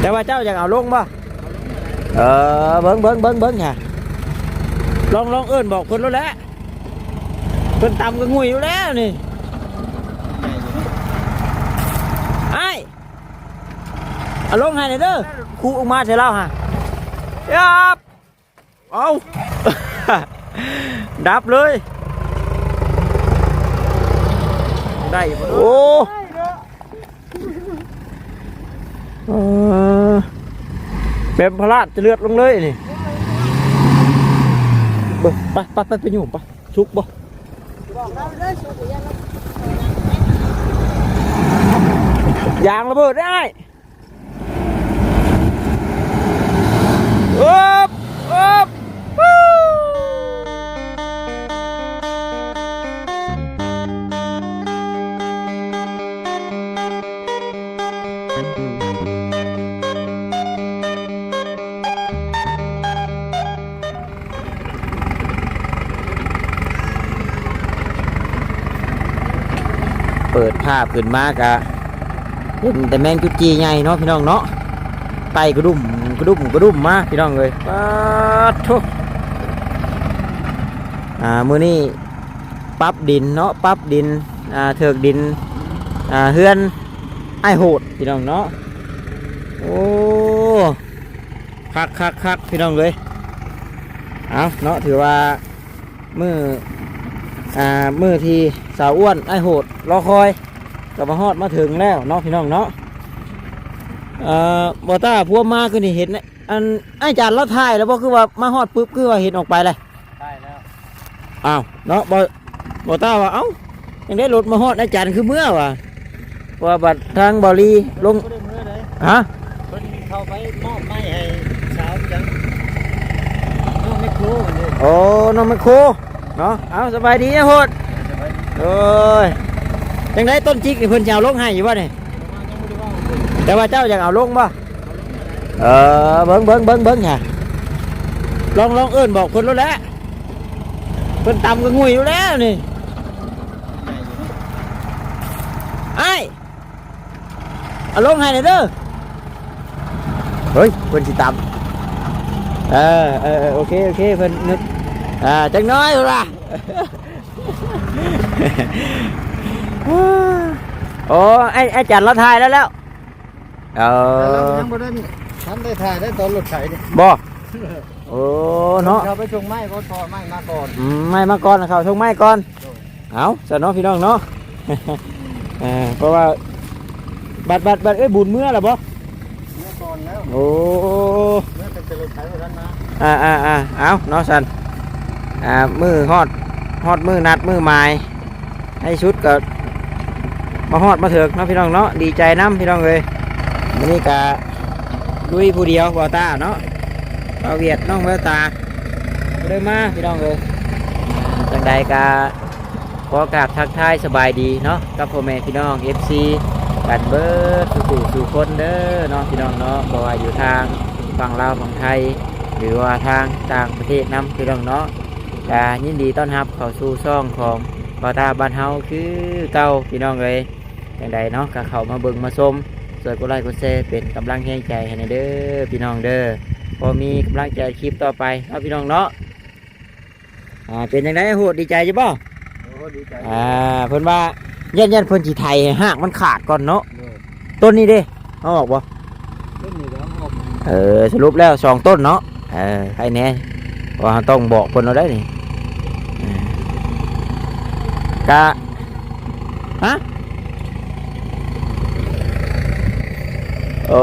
แต่ว่าเจ้าอยากเอาลงบ่เออเบิ้งเบิ้งเบิ้งเบิ้งค่ะลองลองเอิ้นบอกเพิ่นแล้วแหละเพิ่นตำก็งุยอยู่แล้วนี่ไอ้เอาลงให้หน่อยเด้อครูออกมาเสร็จแล้วฮะยับเอาดับเลย ได้บ่โอ้เออ แบบพระราชจะเลือดลงเลยนี่เบิ่งไปไปไปไปอยู่ไปชุกบ่ยางระเบิดได้อ๊บอ๊บวู้ เปิดภาพขึ้นมากะเห็นแต่แมงจุจีใหญ่เนาะพี่น้องเนาะไตกระดุมกระดุมกระดุมมาพี่น้องเลยปัดทุอ่ามือนี้ปรั๊บดินเนาะปั๊บดินอ่าเถือกดินอ่าเฮือนไอโหดพี่น้องเนาะโอ้คักคักคักพี่น้องเลยเอาเนาะถือว่ามืออ่ามือที่สาวอ้วนไอโหด รอคอยกับมาฮอดมาถึงแล้วเนาะพี่น้องเนาะเอ่อบอต้าพวกมาคือนี่เห็นน่ะอันไอ้จานเราถ่ายแล้วบ่คือว่ามาฮอดปุ๊บคือว่าเห็นออกไปเลยได้แล้วอ้าวเนาะบอบอต้าว่าเอ้ายังได้รถมาฮอดไอ้จานคือเมื่อว่ะว่าบัดทางบอลีลงก็ได้มือเลยฮะเพิ่นเข้าไปมอบไม้ให้สาวจังน้องไม่ครูมันนี่โอ้น้องไมโครเนาะเอาสบายดีนะโหดโอ้ย ยังได้ต้นจิกนี่เพิ่นจะเอาลงให้อยู่บ่เนี่ยแต่ว่าเจ้าอยากเอาลงป่ะเออเบิ้งเบิ้งเบิ้งเบิ้งค่ะลองลองเอิ้นบอกคนแล้วแหละเพิ่นตำก็งุยอยู่แล้วนี่ไอ้เอาลงให้หน่อยเด้อเฮ้ยเพิ่นสิตำเออเออเออโอเคโอเคเพิ่นนึกอ่าจังน้อยเถอะล่ะ โอ้ไอ้ไอ้จันเราทายแล้วแล้วเอแต่เราอยังบ่ได้ทันได้ถ่ายได้ตอนรถไถนี่บ่โอ้เนาะเขาไปชงไม้ก็ทอไม้มาก่อนอืมไม่มาก่อนนะเขาชงไม้ก่อนเอาสนเนาะพี่น้องเนาะ เออเพราะว่าบัดบัดบัดเอ้ยบุญเมื่อหรอบ่เมื่อก่อนแล้วโอ้ เมื่อเป็นรถไถว่าท่านมาอ่าอ่าอ่าเอาเนาะสันอ่ามือฮอดฮอดมือนัดมือไม้ให้ชุดก็ มาฮอดมาเถิกเนาะพี่น้องเนาะดีใจน้ำพี่น้องเลยวันนี้กะลุยผู้เดียวบอตาเนาะเราเวียดน้องเวตาเลยมาพี่น้องเลยจังใดกะขอกราบทักทายสบายดีเนาะกับพ่อแม่พี่น้อง FC กันเบิร์ดสู่สู่คนเด้อเนาะพี่น้องเนาะบ่ว่าอยู่ทางฝั่งลาวฝั่งไทย หรือว่าทางต่างประเทศนํพี่น้องเนาะกายินดีต้อนรับเข้าสู่ช่องของบอตาบ้านเฮาคือเก่าพี่น้องเลย จังใดเนาะก็เข้ามาเบิ่งมาชมสวยกดไลค์กดแชร์เป็นกำลังใจให้ในเด้อพี่น้องเด้อพอมีกำลังใจคลิปต่อไปเนาะพี่น้องเนาะอ่าเป็นยังไงโหดดีใจจ้ะบ่โอ้ดีใจอ่าเพิ่นว่ายันยันเพิ่นสิไทยให้หากมันขาดก่อนเนาะเลยต้นนี้เด้เอาออกบ่ต้นนี้แล้วออกเออสรุปแล้วสองต้นเนาะเออใครแน่ว่าเราต้องบอกคนเราได้นี่เออกะฮะ โอ้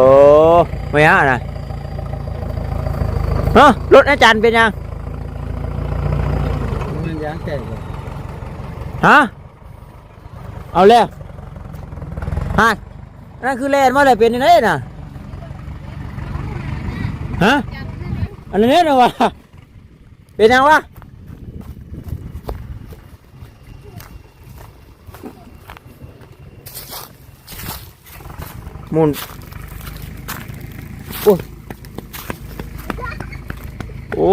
ไม่ฮะนะเนาะรถอาจารย์เป็นยังมันยางแตกเลยฮะเอาแล้วฮะนั่นคือแลนมาอะไรเป็นยังไงน่ะฮะอันนี้นะวะเป็นยังวะหมุนโอ้ โอ้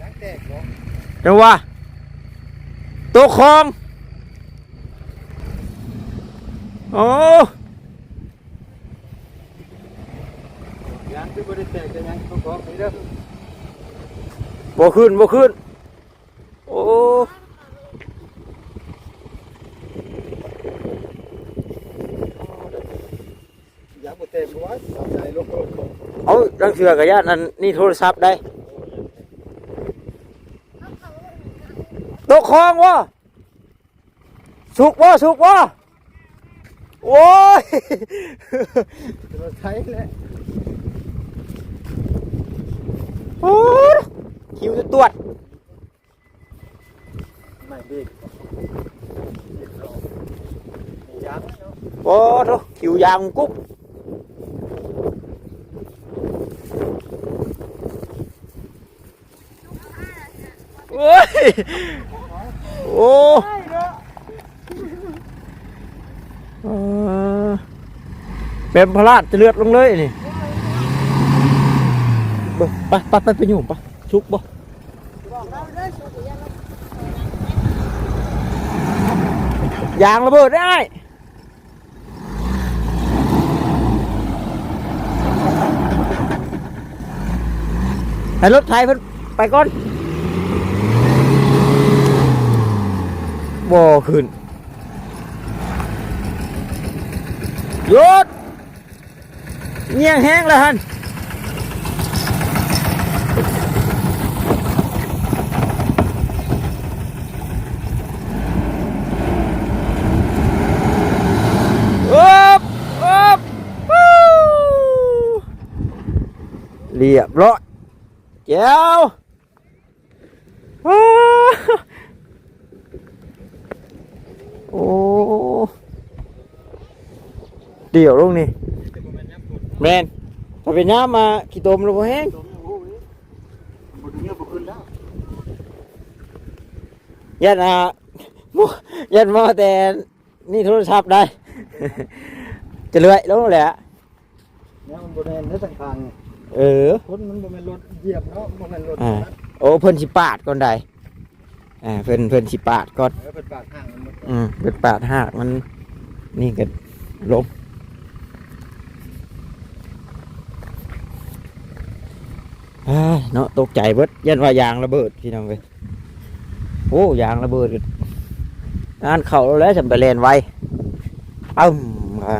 ยางแตกเนาะจังวะตัวคลอง โอ้างที่บริแตกจะยังเขาบอกนี่เด้บ่ขึ้นบ่ขึ้น โอ้ยากบริแตกบ่ว่าเอาใจลง เอาลังเสือกับญาตินั่นนี่โทรศัพท์ได้ตกคลองวะสุกวะสุกวะโอ้ยเราใช้แล้วโอ้ยคิวจะตรวจไม่เด็กยังเนาะโอ้โหคิวยางกุ๊บ โอ้ย โอ้เป็นพลาดจะเลือดลงเลยนี่ไปไปไปไปอยู่ไปชุกบ่ยางระเบิดได้ให้รถไทยเพิ่นไปก่อน บ่ขึ้นหยุดเงียงแห้งแล้วฮันอ๊บอ๊บวู้เรียบร้อยเจ้าว้า โอ้เดี๋ยวลงนี่แต่บ่แม่นยับคนแมนถ้าเป็นน้ำมากี่ตมแล้วบ่แห้งตรงนี้โอ้ยบ่ถึงเงี้ยบ่ขึ้นแล้วยันอะหมู่ยันมาแต่นี่โทรศัพท์ได้ จะเลื่อยลงแหละเนี่ยมันบ่แม่นเด้อทางทางเออคนมันบ่แม่นรถเหยียบเนาะบ่แม่นรถอ่าโอ้เพิ่นสิปาดก่อนได้ อ่าเพิ่นเพิ่นสิปาดก่อนเออเป็นปากทางมันหมดอืมเป็นปาดหากมันนี่ก็ล้มอ้ายเนาะตกใจเบิดยันว่ายางระเบิดพี่น้องเว้ยโอ้ยางระเบิดก็งานเข่าแล้วจำไปเล่นไว้อ้มอ่า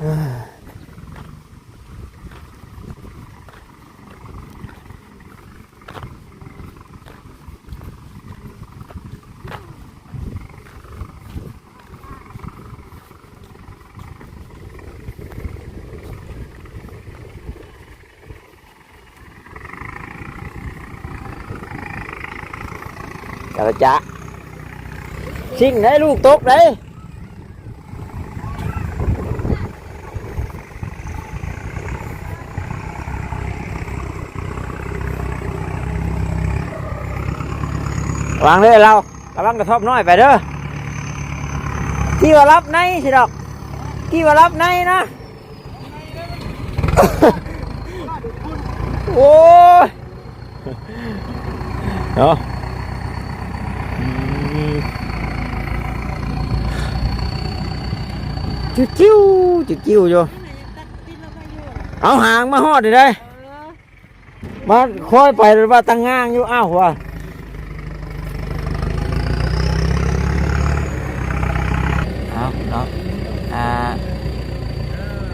อ้าย กระจะชิงได้ลูกตกได้วางเลยเรากำลังกระทบน้อยไปเด้อกี่ว่ารับในสิดอกกี่ว่ารับในนะโอ้ยเนาะอืม จิ้วจิ้วจิ้วจิ้วอยู่เอาหางมาหอดดิได้มาคอยไปหรือว่าตั้งง่างอยู่อ้าวว่ะเอาเนาะอ่า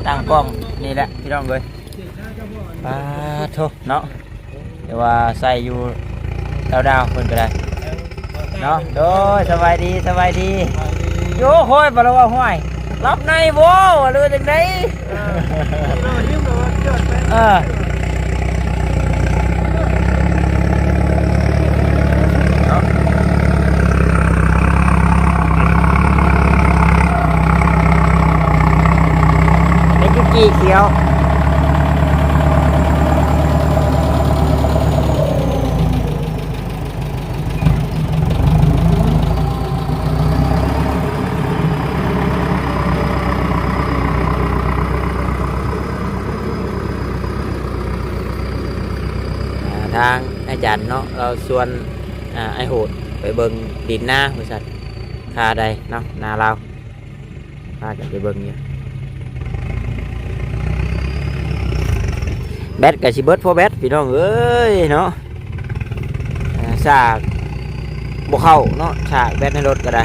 ตั้งกล้องนี่แหละพี่น้องเลยปาโทเนาะเดี๋ยวว่าใส่อยู่ดาวดาวๆเพิ่นก็ได้เนาะโดยสบายดีสบายดีโยโหยบ่ละว่าห้วย รับในบ่หรือจังไดเออเนาะเป็นกุกกี้เขียว อ่าทางอา จารย์เนาะเราชวนอ่าไอโหดไปเบิงดินหน้าบริษัทคาใดเนาะนาเราพากันไปเบิงเนี่ยแบตกับชิเบิร์ตพอแบตพี่น้องเอ้ยเนาะอ่าฉากบ่เข้าเนาะฉากแบตในรถก็ได้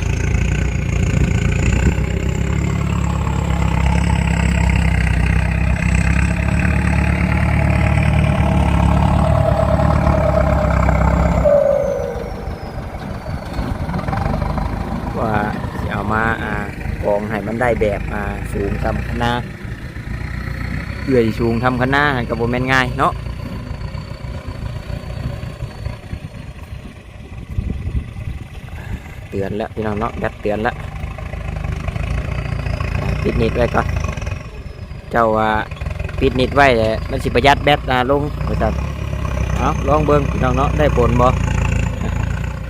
ว่าสิเอามาอ่ากองให้ มันได้แบบอ่าสูงทำคณะเอื่อยสูงทำคณะหันกับโบแมนง่ายเนาะเตือนแล้วพี่น้องเนาะแบตเตือนแล้วปิดนิดไว้ก่อนเจ้าว่าปิดนิดไว้เลยมันสิประหยัดแบตอ่าลงไปจัดเอาลองเบิ้งพี่น้องเนาะได้ผลบ่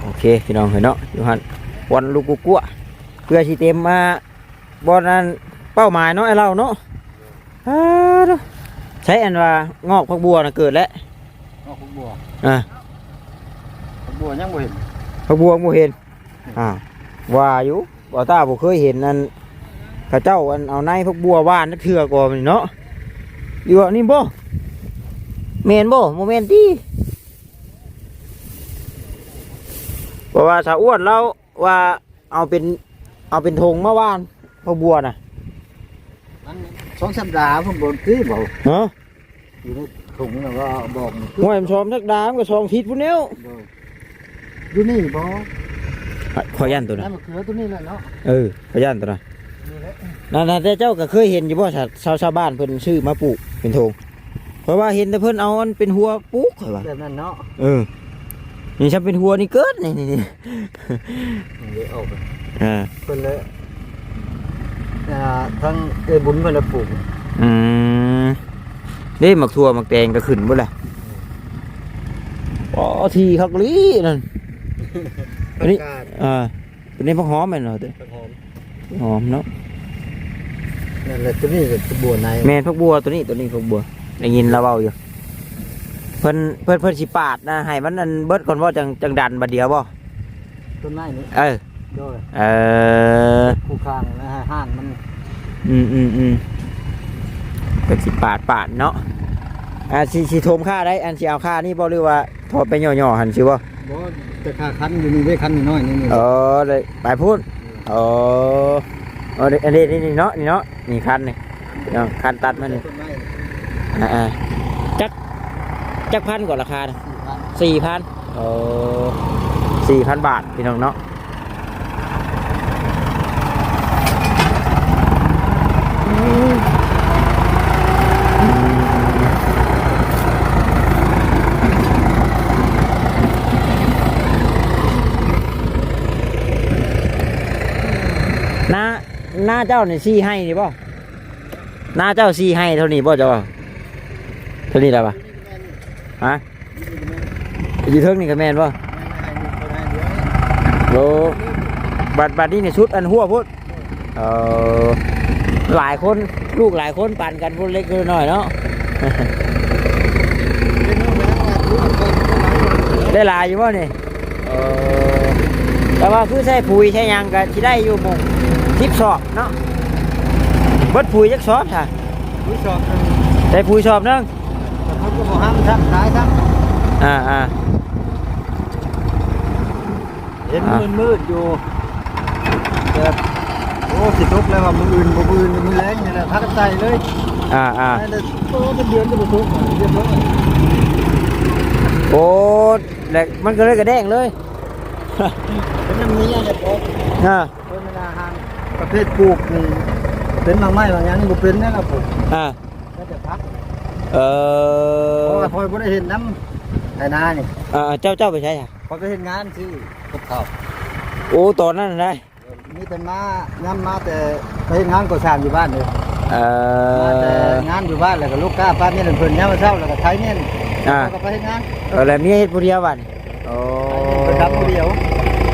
โอเคพี่น้องเห็นเนาะอยู่หันบอลลูกกุกัวเพื่อสิเต็มมา บอลนั้นเป้าหมายเนาะไอเราเนาะอ้าวเด้อใช้อันว่างอกพักบัวนะเกิดแล้วเอาของบัวอ่าของบัวยังบ่เห็นพักบัวบ่เห็นอ่าว่าอยู่บ่ตาบ่เคยเห็นอันเข้าเจ้าอันเอาในพักบัวว่านนักเถื่อก่อนนี่เนาะอยู่อันนี่บ่แม่นบ่บ่แม่นติเพราะว่าสาวอ้วนเราว่าเอาเป็นเอาเป็นธงมาว่าน พักบัวน่ะมันสองสัปดาห์ผมบ่ตีบ่ฮะอยู่ในถุงแล้วก็บอกนี่ห่วยมันชอมทักดามกับชองทิศพุ่นเนี้ยอยู่นี่บ่ขอยันตัวนั่นะนมันคือตัวนี้แหละเนาะเออขอยันตัวนะนี่แหละนั่นนะแต่เจ้าก็เคยเห็นอยู่บ่ชาวชาวชาวบ้านเพิ่นชื่อมาปลูกเป็นธงเพราะว่าเห็นแต่เพิ่นเอาอันเป็นหัวปลูกเหรอวะแบบนั้นเนาะเออนี่ฉันเป็นหัวนี่เกิดนี่นี่นี่นี่เดี๋ยวเอาไปอ่าเพิ่นเลย อ่าทั้งเอ้ยบุญเพิ่นละปลูกอืมนี่หมักทั่วหมักแตงก็ขึ้นบ่ล่ะอ๋อทีคักลีนั่น อันนี้กาดอ่าเป็นนี่พักหอมแม่นเหรอเด้อหอมหอมเนาะนั่นแหละตัวนี้ก็บัวในแม่นพักบัวตัวนี้ตัวนี้พักบัวได้ยินเราเว้าอยู่ เพิ่นเพิ่นเพิ่นสิปาดนะให้มันอันเบิดก่อนว่าจังจังดันบัดเดียวบ่ต้นไม้นี้เออโดยเออคู่ ข้างนะฮะห้านมัน อืมอืมอืมเพิ่นสิปาดปาดเนาะอ่าสิสิโทมค่าได้ อันสิเอาค่านี่บ่หรือว่าทอดไปย่อๆหั่นสิบ่บ่แต่ค่าคันอยู่นี่ได้คันน้อยๆนี่นี่เออเลยไปพูดเออเอออันนี้นี่เนาะนี่เนาะนี่คันนี่เนาะคันตัดมานี่ต้นไม้อ่าอ่าจักจักพันกว่าราคาน่ะสี่พันสี่พันโอ้สี่พันบาทพี่น้องเนาะหน้า หน้าเจ้านี่ยซีให้นี่บ่หน้าเจ้าซีให้เท่านี้บ่เจ้าเท่านี้แล้วปะฮะอยู่เทิงนี่ก็แม่นบ่โลบัดบัดนี่ในชุดอันหัวพุดเออหลายคนลูกหลายคนปั่นกันพุ่นเล็กพุ่นน้อยเนาะได้หลายอยู่บ่เนี่เออแต่ว่าคือใช้ปุ๋ยใช้ยังก็สิได้อยู่มู่ ทิปสอบเนาะเบิดปุ๋ยจักสอบค่ะผู้ชอบใช้ปุ๋ยสอบหนึงเขาก็บอกห้ามทักขายทักอ่าอ่าเห็นมืดมืดอยู่แต่โอ้สิทุกแล้วว่ามืออื่นบ่มืออื่นมือแรงนี่แหละทักใจเลยอ่าอ่าได้แต่โตเป็นเดือนก็บ่ทุกเรียบร้อยโอ้แล้วมันก็เลยกระแดงเลยเป็นน้ำนี้เนี่ยพออ่าเป็นเวลาหาง ประเภทปลูกนี่เป็นบางไม้บางอย่างนี่บ่เป็นแน่ละผมอ่าก็จะพักเอเพอราะว่าพอยบ่ได้เห็นน้ำไอ้นานี่เออเจ้าเจ้าไปใช่ค่ะพอยไปเห็นงานที่กับเขาโอ้ตอนนั้นได้มีแต่มาย้ำมาแต่ไปเห็นงานก่อสร้างอยู่บ้านเลยเอมาแต่อ งานอยู่บ้านแล้วก็ลูกก้าป้าเนี่ยเพิ่นยามมาเช้าแล้วก็ไทยเนี่ยอ่า แล้วก็ไปเฮ็ดงาน เออแล้วเมียเฮ็ดผู้เดียวบัดนี้โอ้ไปทำผู้เดียว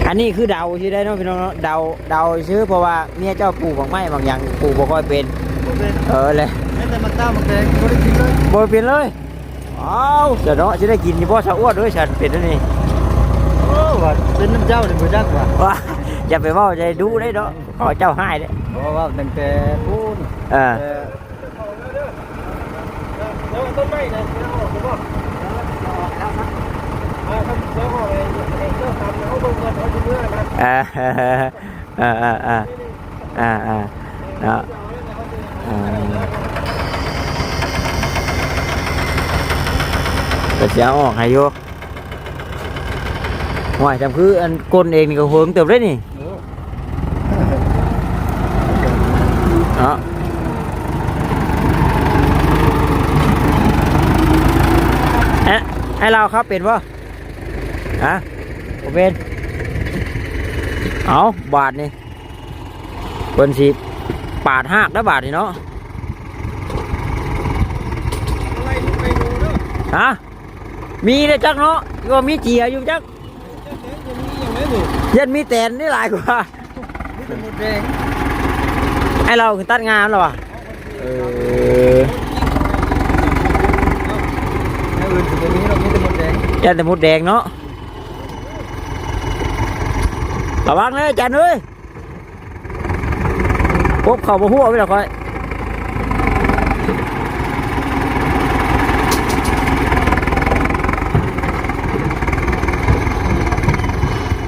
อันนี้คือเดาที่ได้เนาะพี่น้องเนาะเดาเดาซื้อเพราะว่าเมียเจ้าปลูกบางไม้บางอย่างปลูกบ่ค่อยเป็น บ่เป็นเออเลยแม้แต่มันต้ามันแดงบ่ได้กินเลยบ่เป็นเลยอ้าวเดี๋ยวเนาะสิได้กินอยู่บ่ชาวอ้วนเด้วยฉันเป็นอันนี่โอ้ว่าเป็นน้ำเจ้านี่บ่จักว่าว้าอย่าไปเว้าใจดูได้เนาะขอเจ้าให้เด้อเพราะว่าตั้งแต่พูนเออแต่แล้วต้นไม้นะเจ้าผมบอกแล้วนะมาทำเจ้าอะไรเจ้าทำเขาเบิ่งเงินเขาจะเมื่อนะอ่าอ่าอ่าอ่าอ่าอ่าเนาะอ่าก็จะเอาออกให้อยู่ ห่วยจำคืออันก้นเองนี่ก็เฮิงเติบได้นี่เนาะเอ๊ะให้เราครับเป็นป่ะฮะผมเป็นเอาบาทนี่เปิ้นสิปาดหักได้อบาทนี่เนาะฮะมีเลยจักเนาะก็มีเจียอยู่จักยันมีแตนนี่หลายกว่าไอเราคือตัดงานแล้ววะเออยันแต่หมดแดงเนาะ ระวังเลยอาจันเอ้ยพบเข่ามาหัวไปแล้วค่อย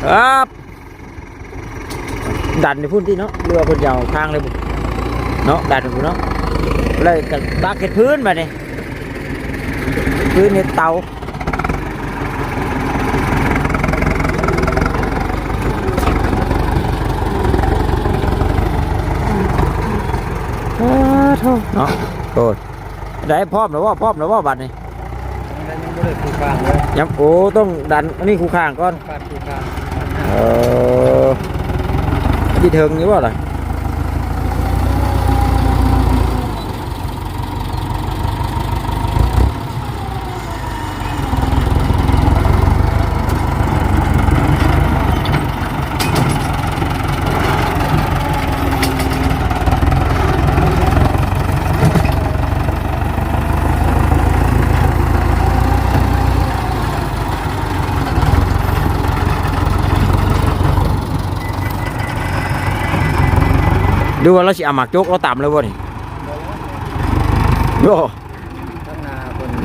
ครับดันในพุ่นที่เนาะเรือคนยาวข้างเลยบุเนาะดันไปพุ่นเนาะเลยกันบากเก็ดพื้นมาเนี่ยพื้นเนี่ยเตา อ้าวโถ่เนาะโอ้ยได้พร้อมแล้วว่าพร้อมแล้วว่าบัดนี่ยับโอ้ต้องดันอันนี้คู่ข้างก่อนเออที่เทิง như ว่าอะไร ดูว่าเราสิเอาหมากจกเราต่ำเลยบ่นี่โอ้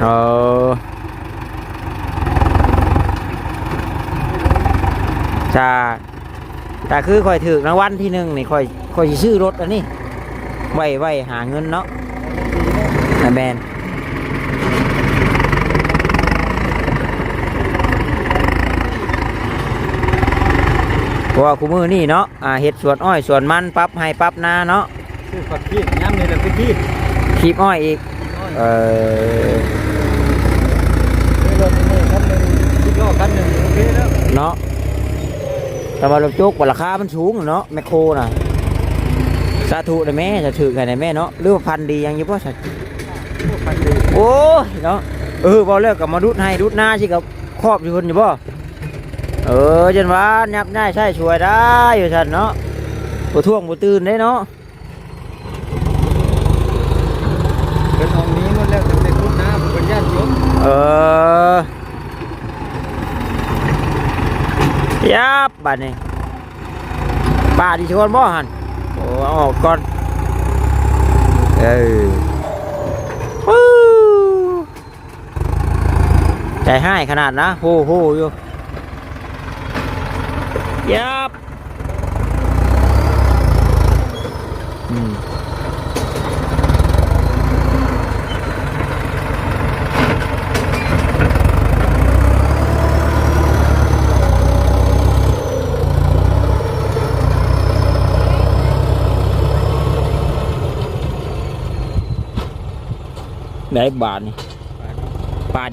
เออจ้าแต่คือคอยถือรางวัลที่หนึ่งนี่คอยคอยสิซื้อรถอันนี้ไว้ไว้หาเงินเนาะนะแมน เพราะว่าคูมือนี่เนาะอ่าเห็ดสวนอ้อยสวนมันปรั๊บให้ปรั๊บนาเนาะคือฝักขี้ย้ำนี่แหละคือขี้คีบอ้อยอีกเออรถนี่คันหนึ่งคิดว่าคันหนึ่งโอเคแล้วเนาะแต่ว่ารถจุกว่าราคามันสูงเนาะแมคโครน่ะสาธุนะแม่จะถือกันนะแม่เนาะหรือว่าพันธุ์ดียังอยู่ป่ะสัตว์คันหนึ่งโอ้ยเนาะเออพอเลิกกับมาดุดให้ดุดหน้าสิกับครอบอยู่คนอยู่ป่ะ เออจนว่ายับได้ใช่ช่วยได้อยู่สัตว์เนาะบ่ท่วงบ่ตื่นได้เนาะเป็นห้องนี้หมดแล้วแต่เป็นคุณน้ำเป็นญาติโยมเออยับบัดนี้ป้าดิชวนบ่หันโอ้เอาออกก่อนเออฮู้ใจให้ขนาดนะโหโหอยู่ ยับอืมได้บาทนี่ปาด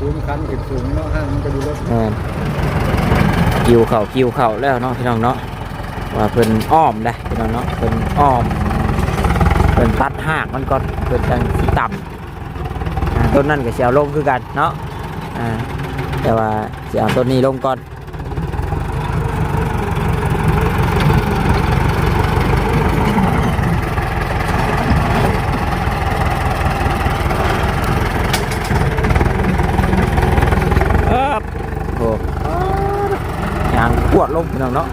สูงคันขึ้นสูงเนาะห้างมันก็ดูรถแม่นกิวเข่ากิวเข่าแล้วเนาะพี่น้องเนาะว่าเพิ่นอ้อมได้พี่น้องเนาะเพิ่นอ้อมเพิ่นตัดหากมันก่อนเพิ่นจังสิต่ำอ่าต้นนั้นก็สิเอาลงคือกันเนาะอ่าแต่ว่าสิเอาต้นนี้ลงก่อน วดลงพี่น้องเนาะ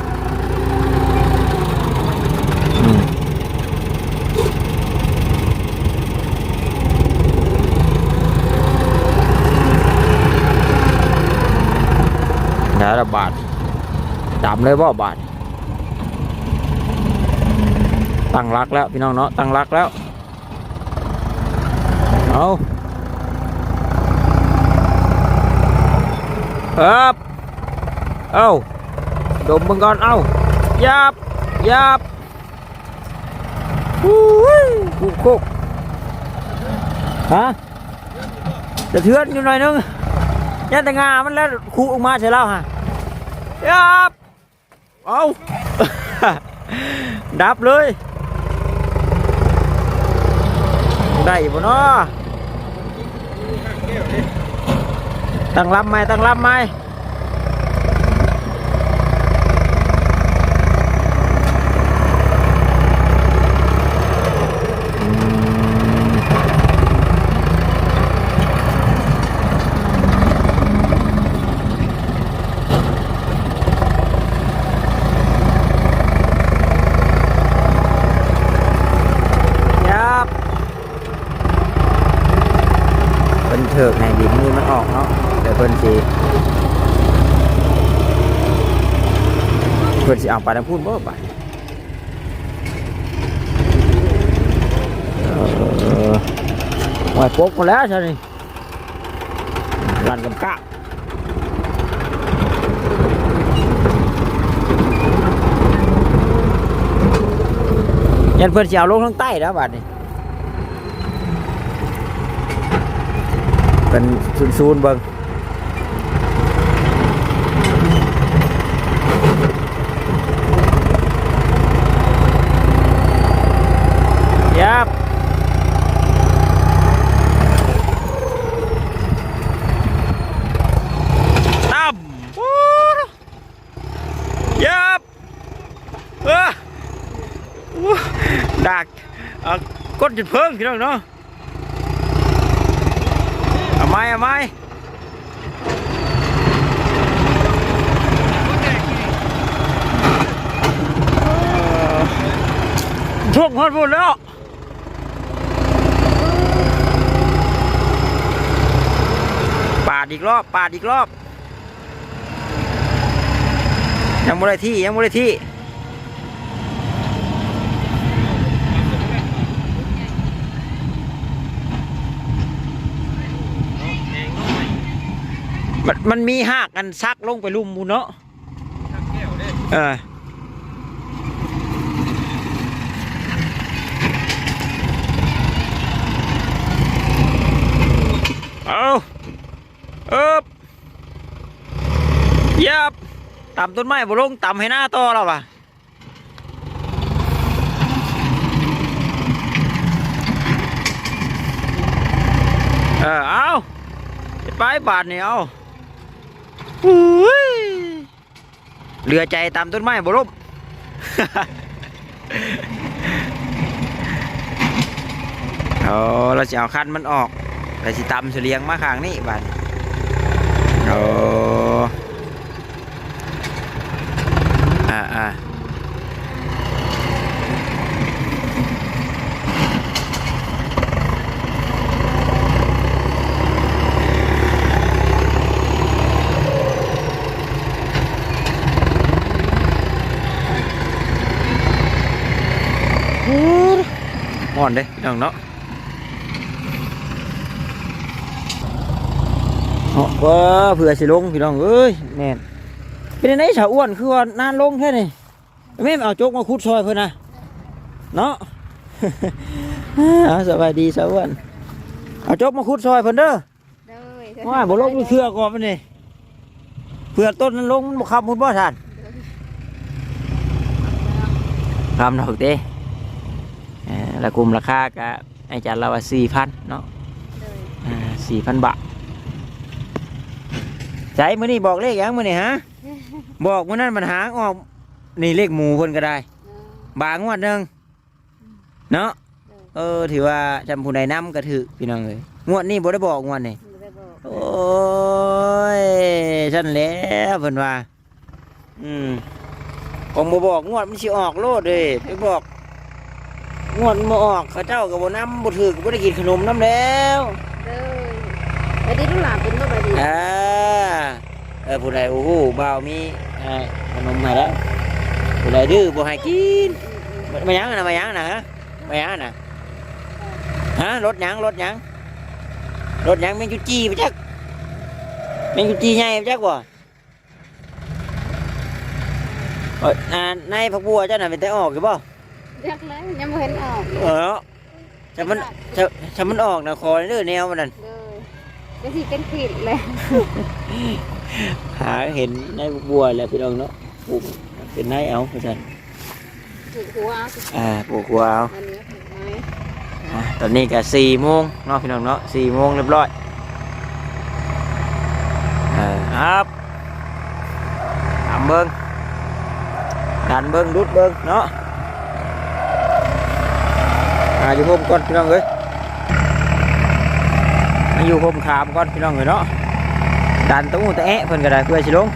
นี่ะระบาดดำเลยว่าบาดตั้งรักแล้วพี่น้องเนาะตั้งรักแล้วเอาครับเอา ดมมึงก่อนเอายับยับอุ้ยคุกคุกฮะจะเทือนอยู่หน่อยนึงยันแต่งามันแล้วคูออกมาใช่แล้วฮะยับเอาดับเลย ได้บ่เนาะตั้งลำไหมตั้งลำไหมยับ เพิ่นเถิกให้ดินนี่มันออกเนาะแต่เพิ่นสิเพิ่นสิเอาไปทางพูดบ่ไปเออไว้ปกมาแล้วใช่ไหมรันกับกะยันเพิ่นสิเอาลงทางใต้แล้วบัดนี้ เป็นซูนซูนๆเบิงยับตั้มวู้ยับเออวู้ดักเอากดจุดเพิ่งพี่น้องเนาะ เอาไหมเอาไหมช่วงฮอดพูดแล้วปาดอีกรอบปาดอีกรอบ ยังไม่ได้ที่ยังไม่ได้ที่ มันมันมีหากกันซักลงไปลุ่มมูเนาะเออเอาเอบเหยับต่ำต้นไม้บ่ลงต่ำให้หน้าต่อแล้วป่ะเออเอาไปบาทนี่เอา เหลือใจตามต้นไม้บ่ลบเอาเราจะเอาคันมันออกเราจะตำเสลียงมาข้างนี้บาดโอ้อ่าอ่าห่ อนเด้พี่น้องเนาะเหาะว่าเผื่อสิลงพี่น้องเอ้ยแน่นเป็นไงสาวอ้วนคือว่านานลงแค่นี้แม่เอาโจกมาคุดซอยเพื่อนนะเนาะเอาสบายดีสาวอ้วนเอาโจกมาคุดซอยเพื่อนเด้อเลยว่าบ่ลงเชื่อก่อนมันนี่เผื่อต้นนั้นลงมันบ่คำพุ่นบ่ทันคำดอกเต้เอ่อ แล้วกลุ่มราคาก็ไอาจารย์เราว่าสี่พันเนาะเลยสี่พันบาทใจมื้อนี้บอกเลขยังมื้อนี้ฮะ บอกมื้อนั้นมันหางออก นี่เลขหมูเพิ่นก็ได้ บางงวดหนึงเนาะเออ ถือว่าจำผู้ใดนำก็ถือพี่น้องเอ้ยงวดนี้บ่ได้บอกงวดนี้ไม่ได้บอกโอ้ยฉันแหล้วเพิ่นว่า อืมผมบ่บอกงวดมันสิออกโลดเลยไปบอก งวดมันบ่ออกเขาเจ้าก็บ่นำบ่ถือก็บ่ได้กินขนมน้ำแล้วเลยไปดีลูกหลานเป็นก็ไปดีอ่าเออผู้ใดโอ้โหบ่าวมีอ่าขนมให้แล้วผู้ใดดื้อบ่ให้กินมายังนะมายังนะฮะมายังนะฮะรถยังรถยังรถยังแมงจุจีไปจักแมงจุจีใหญ่ไปจักบ่เอ้ยอ่าในผักบัวเจ้าน่ะเป็นแต่ออกอยู่บ่ จักแล้วยังบ่เห็นออกเออจะมันจะจะมันออกนะคอเด้อแนวมันนั่นเลยก็สิเป็นผิดเลยหาเห็นในผักบัวแล้วพี่น้องเนาะปลูกเป็นนายเอาพี่ท่านถูกหัวเอาสิอ่าปลูกหัวเอาอันนี้ถูกไหมอะตอนนี้ก็สี่โมงเนาะพี่น้องเนาะสี่โมงเรียบร้อยเออครับทำเบิ้งดันเบิ้งดุดเบิ้งเนาะอ่าอยู่โฮมก่อนพี่น้องเอ้ยมาอยู่โฮมขามก่อนพี่น้องเอ้ยเนาะดันตะมูตะแอะเพิ่นก็ได้เพื่อสิลง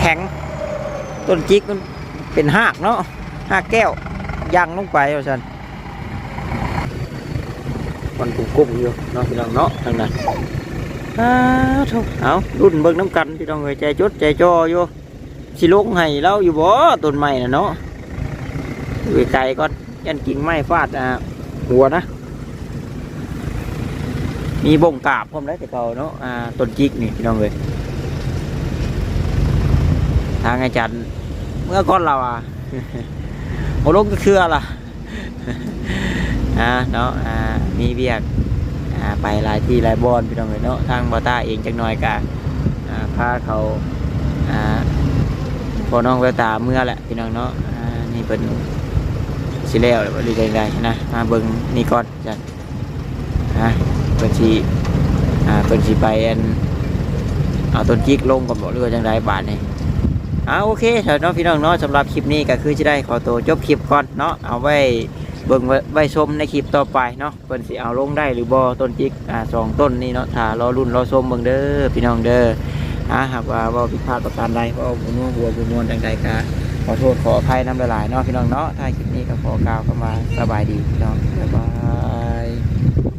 แข็งต้นจิกมันเป็นหากเนาะหากแก้วยังลงไปว่าซั่นมันกุ้งกุ้งอยู่เนาะพี่น้องเนาะทางนั้นอ้าวโถ่เอารุ่นเบิ่งน้ำกันพี่น้องเอ้ยใจจดใจจ่ออยู่สิลงให้เราอยู่บ่ต้นไม้น่ะเนาะอยู่ไกลก่อน ยันกิ่งไม้ฟาดอ่าหัวนะ มีบ่งกาบพร้อมได้วแต่เก่าเนาะอ่าต้นจิกนี่พี่น้องเอ้ยทางอาจารย์เมื่อก่อนเราอะโอลงก็คืออะไรอ่าเนาะอ่ามีเวียกอ่าไปหลายที่หลายบอนพี่น้องเลยเนาะทางบอต้าเองจักหน่อยกะอ่าพาเขาอ่าพอน้องแววตาเมื่อแหละพี่น้องเนาะอ่านี่เป็น สิแล้วหรือหรือใดๆนะมาเบิ่งนี่ก่อนจ้ะอ่าเปิดชีอ่าเปิดชีไปอันเอาต้นจิกลงกับบอกเรือจังไรบาทนี่อ่าโอเคเถอะเนาพี่น้องเนาะสำหรับคลิปนี้ก็คือจะได้ขอตัวจบคลิปก่อนเนาะเอาไว้เบิ่งไว้ชมในคลิปต่อไปเนาะเพิ่นสิเอาลงได้หรือบ่ต้นจิกอ่าสองต้นนี่เนาะถ้ารอรุ่นรอชมเบิ่งเด้อพี่น้องเด้ออ่าหากว่าว่าผิดพลาดประการใดเว่าบ่นัวหัวบ่มวนจังใดก็ ขอโทษขออภัยนำหลายเนาะพี่น้องเนาะถ้าคลิปนี้ก็ขอกล่าวคำว่าสบายดีพี่น้องบ๊ายบาย